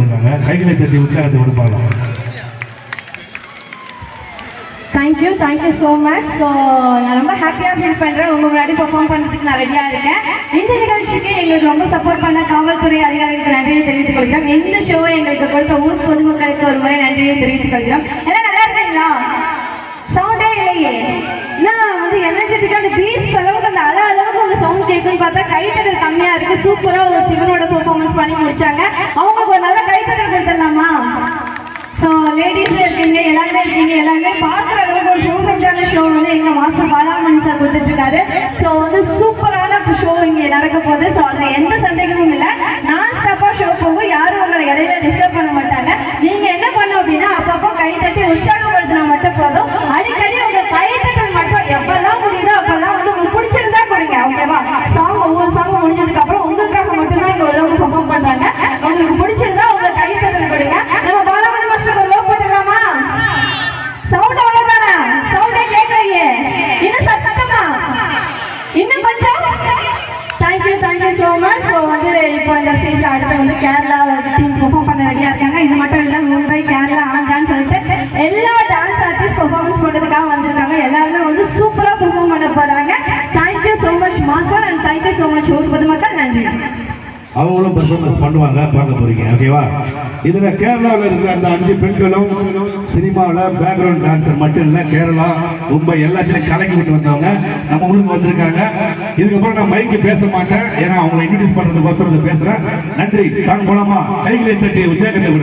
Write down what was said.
வந்திருக்காங்க கைகளை தட்டி உற்சாகத்தை கொடுப்பாங்க thank you thank you so much so நான் ரொம்ப ஹாப்பியாக ஃபீல் பண்ணுறேன் உங்கள் முன்னாடி பர்ஃபார்ம் பண்ணுறதுக்கு நான் ரெடியாக இருக்கேன். இந்த நிகழ்ச்சிக்கு எங்களுக்கு ரொம்ப சப்போர்ட் பண்ண காவல்துறை அதிகாரிகளுக்கு நன்றியை தெரிவித்துக் கொள்கிறோம். இந்த ஷோவை எங்களுக்கு கொடுத்த ஊர் பொதுமக்களுக்கு ஒரு முறை நன்றியை தெரிவித்துக் கொள்கிறோம். எல்லாம் நல்லா இருக்கீங்களா? சவுண்டே இல்லையே. நான் வந்து எனர்ஜெட்டிக்காக அந்த பீஸ் அளவுக்கு அந்த அல அளவுக்கு அந்த சவுண்ட் கேட்குன்னு பார்த்தா கைத்தடல் கம்மியாக இருக்குது சூப்பராக ஒரு சிவனோட பெர்ஃபார்மன்ஸ் பண்ணி முடிச்சாங்க. அவங்களுக்கு ஒரு நல்ல வந்துட்டு இருக்காரு. ஸோ வந்து சூப்பரான ஷோ இங்கே நடக்க போகுது ஸோ அதில் எந்த சந்தேகமும் இல்லை. Thank you thank you so much so வந்து இப்போ இந்த ஸ்டேஜில் அடுத்து வந்து கேரளா டீம் பெர்ஃபார்ம் பண்ண ரெடியாக இருக்காங்க. இது மட்டும் இல்லை மும்பை கேரளா ஆண்டான்னு சொல்லிட்டு எல்லா டான்ஸ் ஆர்டிஸ்ட் பெர்ஃபார்மன்ஸ் பண்ணுறதுக்காக வந்திருக்காங்க. எல்லாருமே வந்து சூப்பராக பெர்ஃபார்ம் பண்ண போகிறாங்க thank you so much master and thank you so much ஊர் பொதுமக்கள். நன்றி. அவங்களும் பர்ஃபார்மன்ஸ் பண்ணுவாங்க பார்க்க போறீங்க ஓகேவா இதில் கேரளாவில் இருக்கிற அந்த அஞ்சு பெண்களும் சினிமாவில் பேக்ரவுண்ட் டான்ஸர் மட்டும் இல்லை கேரளா மும்பை எல்லாத்தையும் கலக்கி விட்டு வந்தவங்க நம்ம ஊருக்கு வந்திருக்காங்க. இதுக்கப்புறம் நான் மைக்கு பேச மாட்டேன். ஏன்னா அவங்களை இன்ட்ரடியூஸ் பண்றதுக்கோசரம் இதை பேசுகிறேன் நன்றி. சாங் மூலமாக கைகளை தட்டி உச்சேகத்தை